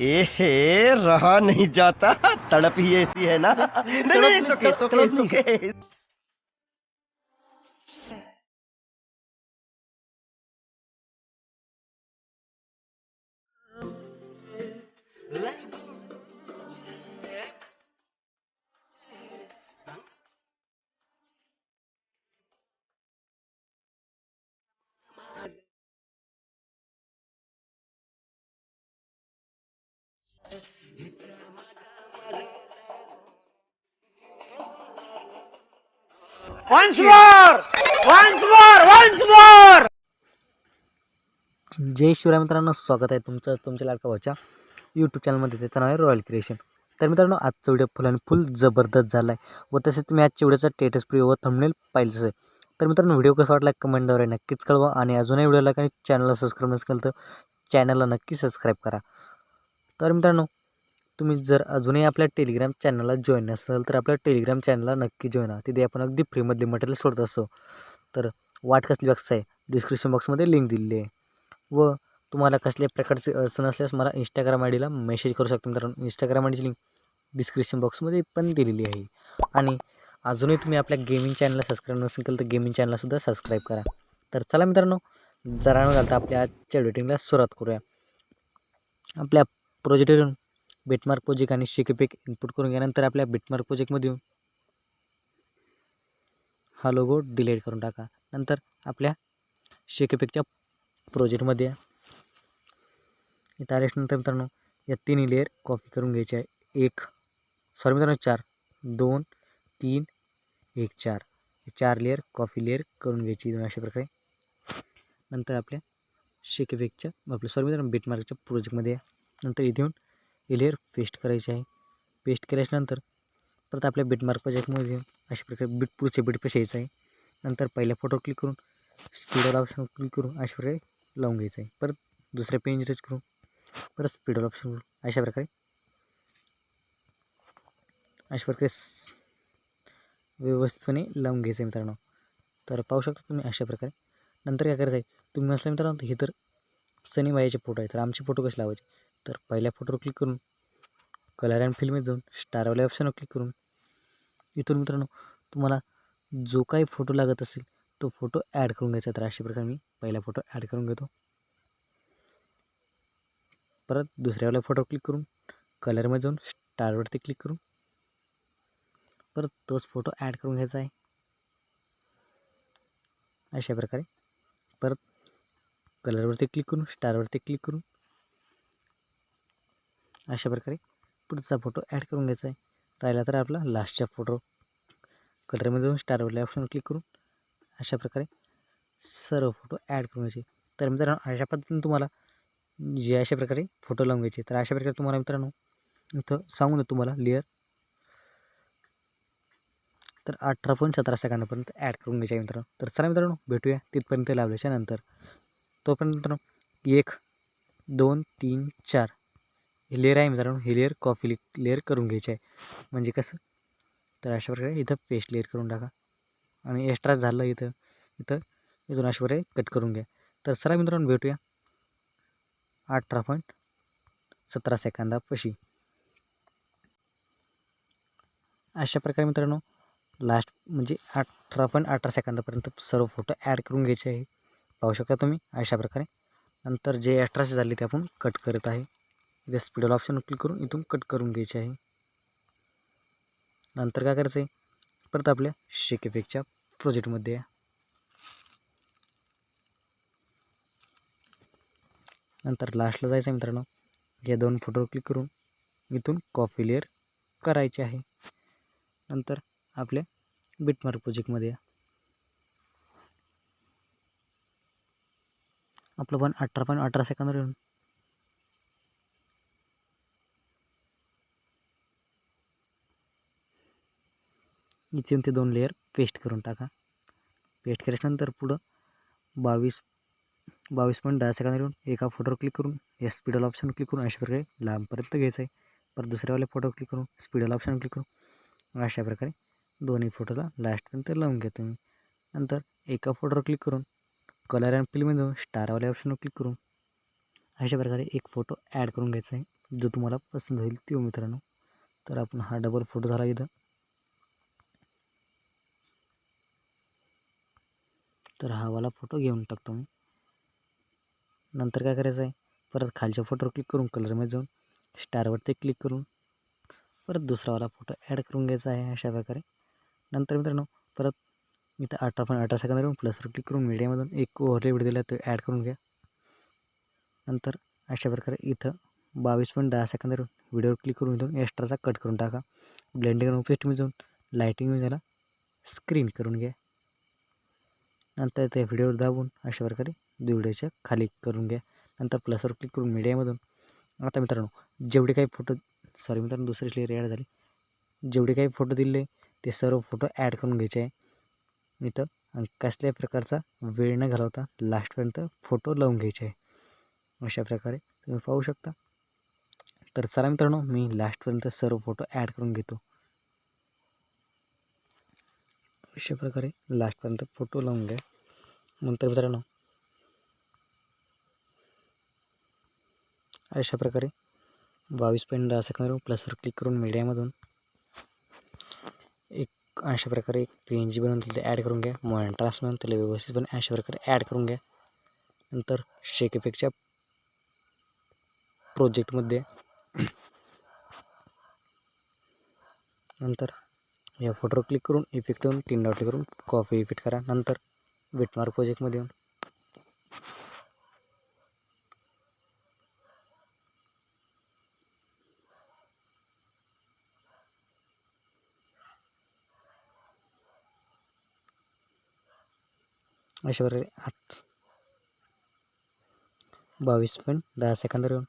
एहे रहा नहीं जाता। तड़प ही ऐसी है ना। नहीं नहीं once more! Once more! Once more! जय शिवराय मित्रांनो स्वागत आहे तुमचं तुमच्या लाडका भाऊच्या यूट्यूब चॅनलमध्ये त्याचं नाव आहे रॉयल क्रिएशन तर मित्रांनो आजचा व्हिडिओ फुल आणि फुल जबरदस्त झाला आहे व तसेच तुम्ही आजच्या व्हिडिओचा स्टेटस प्रिव्ह्यू व थंबनेल पाहिजेच आहे. तर मित्रांनो व्हिडिओ कसा वाटला कमेंटद्वारे नक्कीच कळवा आणि अजूनही व्हिडिओला आणि चॅनलला सबस्क्राईब नसेल तर चॅनलला नक्की सबस्क्राईब करा. तर मित्रांनो तुम्ही जर अजूनही आपल्या टेलिग्राम चॅनलला जॉईन नसाल तर आपल्या टेलिग्राम चॅनलला नक्की जॉईन व्हा तिथे आपण अगदी फ्रीमधले मटेरियल सोडत असतो. तर वाट कसली बॉक्स आहे? डिस्क्रिप्शन बॉक्समध्ये लिंक दिलेली आहे. व तुम्हाला कसल्या प्रकारचे अडचण असल्यास मला इंस्टाग्राम आय डीला मेसेज करू शकता. मित्रांनो इंस्टाग्राम आय डीची लिंक डिस्क्रिप्शन बॉक्समध्ये पण दिलेली आहे. आणि अजूनही तुम्ही आपल्या गेमिंग चॅनलला सबस्क्राईब नसेल केलं तर गेमिंग चॅनलसुद्धा सबस्क्राईब करा. तर चला मित्रांनो जरा न घालता आपल्या आजच्या एडिटिंगला सुरुवात करूया. आपल्या प्रोजेक्टवरून बेटमार्क प्रोजेक्ट आणि शिकेपेक इनपुट करून घ्यानंतर आपल्या बेटमार्क प्रोजेक्टमधून हा लोगो डिलीट करून टाका. नंतर आपल्या शेकेपेकच्या प्रोजेक्टमध्ये इथं आल्याच्यानंतर मित्रांनो या तिन्ही लेअर कॉपी करून घ्यायची आहे. एक सॉरी मित्रांनो चार. दोन तीन एक चार. चार लेअर कॉफी लेअर करून घ्यायची दोन अशा प्रकारे. नंतर आपल्या शेकेपेकच्या आपल्या सॉरी मित्रांनो बिटमार्कच्या प्रोजेक्टमध्ये या. नंतर इथे येऊन हे लेअर पेस्ट करायची आहे. पेस्ट केल्याच्यानंतर परत आपल्या बीटमार्क प्रोजेक्टमध्ये येऊन अशा प्रकारे बीट पुढच्या बीटपाशी यायचं आहे. नंतर पहिल्या फोटो क्लिक करून स्पीडवर ऑप्शन क्लिक करून अशा प्रकारे लावून घ्यायचं आहे. परत दुसऱ्या पेन टच करून परत स्पीडवर ऑप्शन करून अशा प्रकारे अशा प्रकारे व्यवस्थितपणे लावून घ्यायचं आहे मित्रांनो. तर पाहू शकता तुम्ही अशा प्रकारे. नंतर काय करायचं आहे? तुम्ही असल्या मित्रांनो हे तर सनी बायाचे फोटो आहे तर आमचे फोटो कसे लावायचे? तर पहिल्या फोटोवर क्लिक करून कलर अँड फिल्मेत जाऊन स्टारवाल्या ऑप्शनवर क्लिक करून. इथून मित्रांनो तुम्हाला जो काही फोटो लागत असेल तो फोटो ॲड करून घ्यायचा तर अशा प्रकारे मी पहिला फोटो ॲड करून घेतो. परत दुसऱ्यावाला फोटो क्लिक करून कलरमध्ये जाऊन स्टारवरती क्लिक करून परत तोच फोटो ॲड करून घ्यायचा आहे. अशा प्रकारे. परत कलरवरती क्लिक करून स्टारवरती क्लिक करून अशा प्रकारे पुढचा फोटो ॲड करून घ्यायचा आहे. राहिला तर आपला लास्टचा फोटो कलरमध्ये जाऊन स्टारवरल्या ऑप्शन क्लिक करून अशा प्रकारे सर्व फोटो ॲड करून घ्यायचे. तर मित्रांनो अशा पद्धतीने तुम्हाला जे अशा प्रकारे फोटो लावून घ्यायचे. तर अशा प्रकारे तुम्हाला मित्रांनो इथं सांगून देतो तुम्हाला लेअर तर अठरा पॉईंट सतरा सेकंदापर्यंत ॲड करून घ्यायचे आहे मित्रांनो. तर चला मित्रांनो भेटूया तिथपर्यंत लावल्याच्या नंतर. तोपर्यंत मित्रांनो एक दोन तीन चार. हे लेअर आहे मित्रांनो. हे लेअर कॉफी लेअर करून घ्यायचे आहे. म्हणजे कसं? तर अशा प्रकारे इथं पेस्ट लेअर करून टाका. आणि एक्स्ट्रा झालं इथं. इथं इथून अशा प्रकारे कट करून घ्या. तर सरा मित्रांनो भेटूया. अठरा पॉईंट सतरा सेकंदापाशी. अशा प्रकारे मित्रांनो लास्ट म्हणजे अठरा पॉईंट अठरा सेकंदापर्यंत सर्व फोटो ॲड करून घ्यायचे आहे. पाहू शकता तुम्ही? अशा प्रकारे. नंतर जे एक्स्ट्राचे झाले ते आपण कट करत आहे. इथे स्पीडल ऑप्शन क्लिक करून इथून कट करून घ्यायचे आहे. नंतर काय करायचं आहे परत आपल्या शेक इफेक्टच्या प्रोजेक्टमध्ये या. नंतर लास्टला जायचं आहे मित्रांनो. या दोन फोटोवर क्लिक करून इथून कॉफी लेअर करायचे आहे. नंतर आपल्या बिटमार्क प्रोजेक्टमध्ये या. आपलं पण अठरा पॉईंट अठरा सेकंदवर येऊन इथून ते दोन लेअर पेस्ट करून टाका. पेस्ट केल्याच्यानंतर पुढं बावीस बावीस पॉईंट दहा सेकंदावरून एका फोटोवर क्लिक करून या स्पीडल ऑप्शन क्लिक करून अशा प्रकारे लांबपर्यंत घ्यायचं आहे परत दुसऱ्यावाल्या फोटोवर क्लिक करून स्पीडल ऑप्शन क्लिक करून अशा प्रकारे दोन्ही फोटोला लास्टपर्यंत लावून घ्या तुम्ही. नंतर एका फोटोवर क्लिक करून कलर अँड फिल्ममध्ये जाऊन स्टारवाल्या ऑप्शनवर क्लिक करून अशा प्रकारे एक फोटो ॲड करून घ्यायचा आहे जो तुम्हाला पसंत होईल तो मित्रांनो. तर आपण हा डबल फोटो झाला इथं. तर हा वाला फोटो घेऊन टाकतो मी. नंतर काय करायचं आहे? परत खालच्या फोटोवर क्लिक करून कलरमध्ये जाऊन स्टारवरती क्लिक करून परत दुसरावाला फोटो ॲड करून घ्यायचा आहे अशा प्रकारे. नंतर मित्रांनो परत इथं अठरा पण अठरा सेकंदावरून प्लसवर क्लिक करून मीडियामधून एक ओव्हरले व्हिडिओ दिला तो ॲड करून घ्या. नंतर अशा प्रकारे इथं बावीस पॉईंट दहा सेकंदावरून व्हिडिओवर क्लिक करून इथून एक्स्ट्राचा कट करून टाका. ब्लेंडिंग ऑफिस्टमध्ये पेस्टमध्ये जाऊन लाईटिंग त्याला स्क्रीन करून घ्या. नंतर त्या व्हिडिओवर दाबून अशा प्रकारे व्हिडिओच्या खाली करून घ्या. नंतर प्लसवर क्लिक करून मीडियामधून आता मित्रांनो जेवढे काही फोटो सॉरी मित्रांनो दुसरी लेअर ॲड झाली. जेवढे काही फोटो दिले ते सर्व फोटो ॲड करून घ्यायचे आहे. इथं आणि कसल्याही प्रकारचा वेळ न घालवता लास्टपर्यंत फोटो लावून घ्यायचे आहे. अशा प्रकारे तुम्ही पाहू शकता. तर चला मित्रांनो मी लास्टपर्यंत सर्व फोटो ॲड करून घेतो. अशा प्रकारे लास्टपर्यंत फ़ोटो लावून घ्या. नंतर मित्रांनो. अशा प्रकारे बावीस पॉईंट दहा सेकंदावर प्लसवर क्लिक करून मीडियामधून एक अशा प्रकारे एक पी एन जी बनवून तिथे ॲड करून घ्या. मॉनिट्रास म्हणून त्याला व्यवस्थितपणे अशा प्रकारे ॲड करून घ्या. नंतर शेक इफेक्टच्या प्रोजेक्टमध्ये नंतर या फोटोवर क्लिक करून इफेक्ट येऊन तीन डॉट करून कॉफी इफेक्ट करा. नंतर विटमार्क प्रोजेक्टमध्ये येऊन. अशा प्रकारे आठ बावीस पॉईंट दहा सेकंदावर येऊन.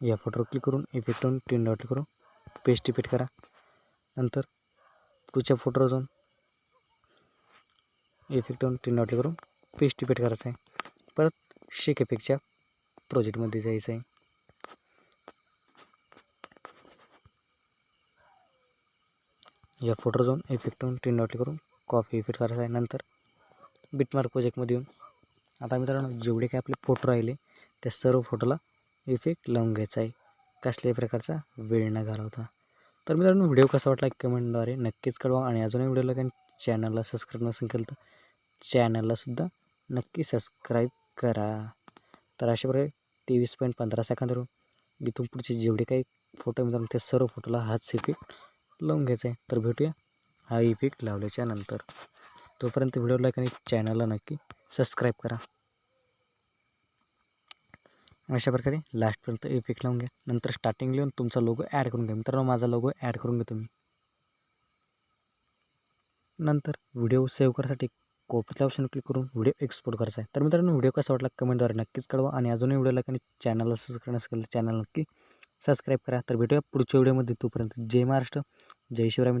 या फोटोवर क्लिक करून इफेक्ट येऊन तीन डॉट करून पेस्ट इफेक्ट करा. नंतर पुढच्या फोटोवर जाऊन इफेक्ट होऊन तीन डॉट करून पेस्ट इफेक्ट करायचं आहे. परत शेक इफेक्टच्या प्रोजेक्टमध्ये जायचं आहे. या फोटोवर जाऊन इफेक्ट होऊन तीन डॉट करून कॉफी इफेक्ट करायचा आहे. नंतर बिटमार्क प्रोजेक्टमध्ये येऊन आता मित्रांनो जेवढे काही आपले फोटो राहिले त्या सर्व फोटोला इफेक्ट लावून घ्यायचा आहे. कसल्याही प्रकारचा वेळ न घालवता. तर मित्रांनो व्हिडिओ कसा वाटला कमेंटद्वारे नक्कीच कळवा आणि अजूनही व्हिडिओला काही चॅनलला सबस्क्राईब नसेल केलं तर चॅनललासुद्धा नक्की सबस्क्राईब करा. तर अशा प्रकारे तेवीस पॉईंट पंधरा सेकंदावरून इथून पुढचे जेवढे काही फोटो मित्रांनो त्या सर्व फोटोला हाच इफेक्ट लावून घ्यायचा आहे. तर भेटूया हा इफेक्ट लावल्याच्या नंतर. तोपर्यंत व्हिडिओ लाईक आणि चॅनलला नक्की सबस्क्राईब करा. अशा प्रकारे लास्टपर्यंत इफेक्ट लावून घ्या. नंतर स्टार्टिंग लिहून तुमचा लोगो ॲड करून घ्या. मित्रांनो माझा लोगो ॲड करून घ्या तुम्ही नंतर व्हिडिओ सेव्ह करायसाठी कोपऱ्यातल्या ऑप्शन क्लिक करून व्हिडिओ एक्सपोर्ट करायचा आहे. तर मित्रांनो व्हिडिओ कसा वाटला कमेंटद्वारे नक्कीच कळवा. आणि अजूनही व्हिडिओ लाईक आणि चॅनलला सबस्क्राईब नसेल तर चॅनल नक्की सबस्क्राईब करा. तर भेटूया पुढच्या व्हिडिओमध्ये तोपर्यंत जय महाराष्ट्र जय शिवराय मित्र